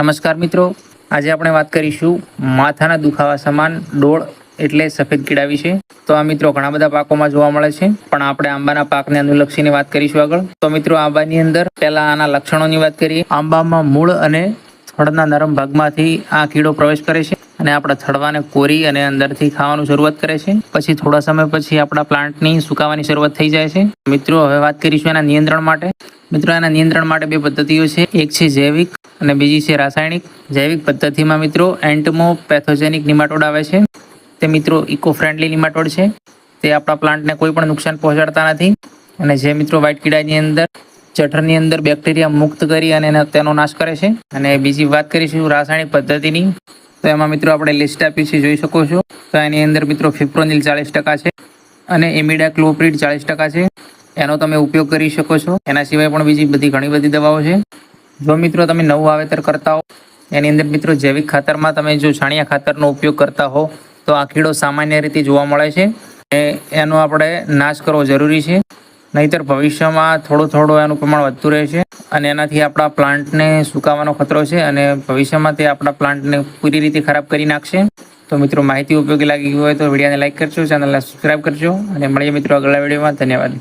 નમસ્કાર મિત્રો. આજે આપણે વાત કરીશું માથાના દુખાવા સમાન ડોળ એટલે સફેદ કીડા વિશે. તો આ મિત્રો ઘણા બધા પાકોમાં જોવા મળે છે, પણ આપણે આંબાના પાકને અનુલક્ષીને વાત કરીશું આગળ. તો મિત્રો આંબાની અંદર પહેલા આના લક્ષણોની વાત કરીએ. આંબામાં મૂળ અને થડના નરમ ભાગમાંથી આ કીડો પ્રવેશ કરે છે અને આપણા થડવાને કોરી અને અંદરથી ખાવાનું શરૂઆત કરે છે. પછી થોડા સમય પછી આપણા પ્લાન્ટની સુકાવાની શરૂઆત થઈ જાય છે. મિત્રો, હવે વાત કરીશું એના નિયંત્રણ માટે. મિત્રો, એના નિયંત્રણ માટે બે પદ્ધતિઓ છે. એક છે જૈવિક અને બીજી છે રાસાયણિક. જૈવિક પદ્ધતિમાં મિત્રો, એન્ટમો પેથોજેનિક નિમાટોડ આવે છે. તે મિત્રો ઇકો ફ્રેન્ડલી નિમાટોડ છે. તે આપણા પ્લાન્ટને કોઈ પણ નુકસાન પહોંચાડતા નથી. અને જે મિત્રો વ્હાઇટ કીડાની અંદર, જઠરની અંદર બેક્ટેરિયા મુક્ત કરી અને તેનો નાશ કરે છે. અને બીજી વાત કરીશું રાસાયણિક પદ્ધતિની. તો એમાં મિત્રો આપણે લિસ્ટ આપી છે, જોઈ શકો છો. તો એની અંદર મિત્રો ફિપ્રોનિલ ચાલીસ ટકા છે અને એમિડા ક્લોપ્રિડ ચાલીસ ટકા છે. એનો તમે ઉપયોગ કરી શકો છો. એના સિવાય પણ બીજી બધી ઘણી બધી દવાઓ છે. જો મિત્રો તમે નવું વાવેતર કરતા હો, એની અંદર મિત્રો જૈવિક ખાતરમાં તમે જો છાણિયા ખાતરનો ઉપયોગ કરતા હો, તો આ કીડો સામાન્ય રીતે જોવા મળે છે. એનો આપણે નાશ કરવો જરૂરી છે. નહીતર ભવિષ્યમાં થોડું થોડું એનું પ્રમાણ વધતું રહેશે અને એનાથી આપણા પ્લાન્ટને સુકાવાનો ખતરો છે અને ભવિષ્યમાં તે આપણા પ્લાન્ટને પૂરી રીતે ખરાબ કરી નાખશે. તો મિત્રો માહિતી ઉપયોગી લાગી હોય તો વિડીયોને લાઇક કરજો, ચેનલને સબસ્ક્રાઈબ કરજો અને મળીએ મિત્રો આગળના વિડીયોમાં. ધન્યવાદ.